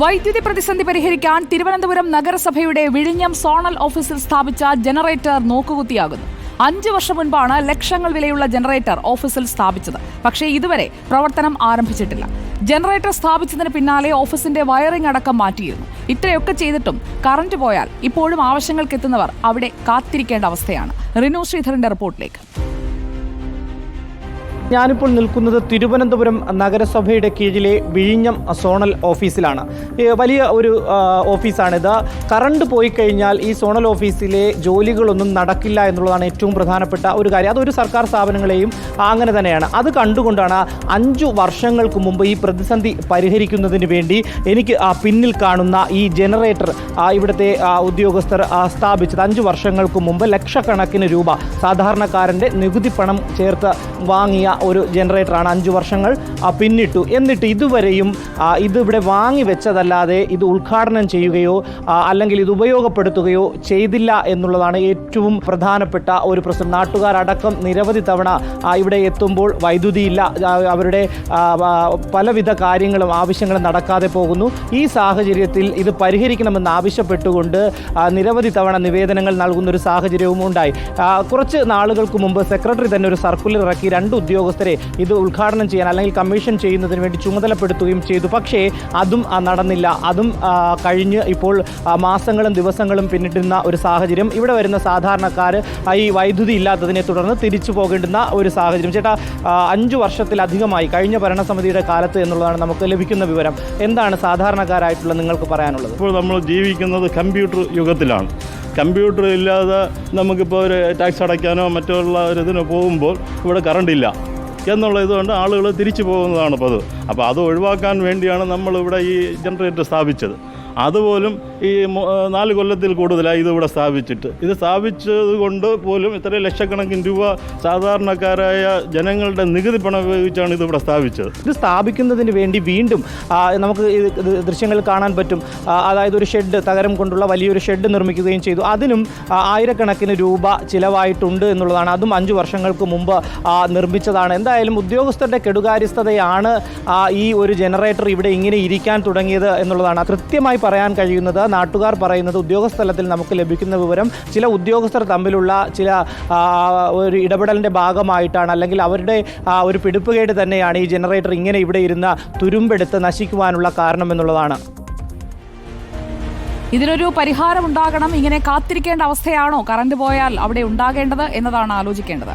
വൈദ്യുതി പ്രതിസന്ധി പരിഹരിക്കാൻ തിരുവനന്തപുരം നഗരസഭയുടെ വിഴിഞ്ഞം സോണൽ ഓഫീസിൽ സ്ഥാപിച്ച ജനറേറ്റർ നോക്കുകുത്തിയാകുന്നു. അഞ്ചു വർഷം മുൻപാണ് ലക്ഷങ്ങൾ വിലയുള്ള ജനറേറ്റർ ഓഫീസിൽ സ്ഥാപിച്ചത്. പക്ഷേ ഇതുവരെ പ്രവർത്തനം ആരംഭിച്ചിട്ടില്ല. ജനറേറ്റർ സ്ഥാപിച്ചതിന് പിന്നാലെ ഓഫീസിന്റെ വയറിംഗ് അടക്കം മാറ്റിയിരുന്നു. ഇത്രയൊക്കെ ചെയ്തിട്ടും കറന്റ് പോയാൽ ഇപ്പോഴും ആവശ്യങ്ങൾക്കെത്തുന്നവർ അവിടെ കാത്തിരിക്കേണ്ട അവസ്ഥയാണ്. റിനു ശ്രീധരന്റെ റിപ്പോർട്ടിലേക്ക്. ഞാനിപ്പോൾ നിൽക്കുന്നത് തിരുവനന്തപുരം നഗരസഭയുടെ കീഴിലെ വിഴിഞ്ഞം സോണൽ ഓഫീസിലാണ്. വലിയ ഒരു ഓഫീസാണിത്. കറണ്ട് പോയി കഴിഞ്ഞാൽ ഈ സോണൽ ഓഫീസിലെ ജോലികളൊന്നും നടക്കില്ല എന്നുള്ളതാണ് ഏറ്റവും പ്രധാനപ്പെട്ട ഒരു കാര്യം. അതൊരു സർക്കാർ സ്ഥാപനങ്ങളെയും അങ്ങനെ തന്നെയാണ്. അത് കണ്ടുകൊണ്ടാണ് അഞ്ചു വർഷങ്ങൾക്ക് മുമ്പ് ഈ പ്രതിസന്ധി പരിഹരിക്കുന്നതിന് വേണ്ടി എനിക്ക് പിന്നിൽ കാണുന്ന ഈ ജനറേറ്റർ ഇവിടുത്തെ ഉദ്യോഗസ്ഥർ സ്ഥാപിച്ചത്. അഞ്ചു വർഷങ്ങൾക്ക് മുമ്പ് ലക്ഷക്കണക്കിന് രൂപ സാധാരണക്കാരന്റെ നികുതി പണം ചേർത്ത് വാങ്ങിയ ഒരു ജനറേറ്ററാണ് അഞ്ച് വർഷങ്ങൾ പിന്നിട്ടു. എന്നിട്ട് ഇതുവരെയും ഇതിവിടെ വാങ്ങി വെച്ചതല്ലാതെ ഇത് ഉദ്ഘാടനം ചെയ്യുകയോ അല്ലെങ്കിൽ ഇത് ഉപയോഗപ്പെടുത്തുകയോ ചെയ്തില്ല എന്നുള്ളതാണ് ഏറ്റവും പ്രധാനപ്പെട്ട ഒരു പ്രശ്നം. നാട്ടുകാരടക്കം നിരവധി തവണ ഇവിടെ എത്തുമ്പോൾ വൈദ്യുതിയില്ല അവരുടെ പലവിധ കാര്യങ്ങളും ആവശ്യങ്ങളും നടക്കാതെ പോകുന്നു. ഈ സാഹചര്യത്തിൽ ഇത് പരിഹരിക്കണമെന്ന് ആവശ്യപ്പെട്ടുകൊണ്ട് നിരവധി തവണ നിവേദനങ്ങൾ നൽകുന്ന ഒരു സാഹചര്യവും ഉണ്ടായി. കുറച്ച് നാളുകൾക്ക് മുമ്പ് സെക്രട്ടറി തന്നെ ഒരു സർക്കുലർ ഇറക്കി രണ്ട് ഉദ്യോഗസ്ഥരെ ഇത് ഉദ്ഘാടനം ചെയ്യാൻ അല്ലെങ്കിൽ കമ്മീഷൻ ചെയ്യുന്നതിന് വേണ്ടി ചുമതലപ്പെടുത്തുകയും ചെയ്തു. പക്ഷേ അതും നടന്നില്ല. അതും കഴിഞ്ഞ് ഇപ്പോൾ മാസങ്ങളും ദിവസങ്ങളും പിന്നിട്ടുന്ന ഒരു സാഹചര്യം. ഇവിടെ വരുന്ന സാധാരണക്കാർ ഈ വൈദ്യുതി ഇല്ലാത്തതിനെ തുടർന്ന് തിരിച്ചു പോകേണ്ടുന്ന ഒരു സാഹചര്യം. ചേട്ടാ അഞ്ചു വർഷത്തിലധികമായി കഴിഞ്ഞ ഭരണസമിതിയുടെ കാലത്ത് എന്നുള്ളതാണ് നമുക്ക് ലഭിക്കുന്ന വിവരം. എന്താണ് സാധാരണക്കാരായിട്ടുള്ള നിങ്ങൾക്ക് പറയാനുള്ളത്? ഇപ്പോൾ നമ്മൾ ജീവിക്കുന്നത് കമ്പ്യൂട്ടർ യുഗത്തിലാണ്. കമ്പ്യൂട്ടർ ഇല്ലാതെ നമുക്കിപ്പോൾ ഒരു ടാക്സ് അടയ്ക്കാനോ മറ്റുള്ള ഒരു ഇതിനോ പോകുമ്പോൾ ഇവിടെ കറണ്ട് ഇല്ല എന്നുള്ള ഇതുകൊണ്ട് ആളുകൾ തിരിച്ചു പോകുന്നതാണ് പതിവ് അപ്പോൾ അത് ഒഴിവാക്കാൻ വേണ്ടിയാണ് നമ്മളിവിടെ ഈ ജനറേറ്റർ സ്ഥാപിച്ചത്. അതുപോലും ഈ നാല് കൊല്ലത്തിൽ കൂടുതലായി ഇത് ഇവിടെ സ്ഥാപിച്ചിട്ട്. ഇത് സ്ഥാപിച്ചത് കൊണ്ട് പോലും ഇത്ര ലക്ഷക്കണക്കിന് രൂപ സാധാരണക്കാരായ ജനങ്ങളുടെ നികുതി പണം ഉപയോഗിച്ചാണ് ഇത് ഇവിടെ സ്ഥാപിച്ചത്. ഇത് സ്ഥാപിക്കുന്നതിന് വേണ്ടി വീണ്ടും നമുക്ക് ദൃശ്യങ്ങളിൽ കാണാൻ പറ്റും. അതായത് ഒരു ഷെഡ് തകരം കൊണ്ടുള്ള വലിയൊരു ഷെഡ് നിർമ്മിക്കുകയും ചെയ്തു. അതിനും ആയിരക്കണക്കിന് രൂപ ചിലവായിട്ടുണ്ട് എന്നുള്ളതാണ്. അതും അഞ്ചു വർഷങ്ങൾക്ക് മുമ്പ് നിർമ്മിച്ചതാണ്. എന്തായാലും ഉദ്യോഗസ്ഥരുടെ കെടുകാര്യസ്ഥതയാണ് ഈ ഒരു ജനറേറ്റർ ഇവിടെ ഇങ്ങനെ ഇരിക്കാൻ തുടങ്ങിയത് എന്നുള്ളതാണ്. കൃത്യമായി പറയാൻ കഴിയുന്നത് നാട്ടുകാർ പറയുന്നത് ഉദ്യോഗസ്ഥലത്തിൽ നമുക്ക് ലഭിക്കുന്ന വിവരം ചില ഉദ്യോഗസ്ഥർ തമ്മിലുള്ള ചില ഒരു ഇടപെടലിന്റെ ഭാഗമായിട്ടാണ് അല്ലെങ്കിൽ അവരുടെ ഒരു പിടിപ്പുകേട് തന്നെയാണ് ഈ ജനറേറ്റർ ഇങ്ങനെ ഇവിടെ ഇരുന്ന് തുരുമ്പെടുത്ത് നശിക്കുവാനുള്ള കാരണം എന്നുള്ളതാണ്. ഇതിനൊരു പരിഹാരം ഉണ്ടാകണം ഇങ്ങനെ കാത്തിരിക്കേണ്ട അവസ്ഥയാണോ കറണ്ട് പോയാൽ അവിടെ ഉണ്ടാകേണ്ടത് എന്നതാണ് ആലോചിക്കേണ്ടത്.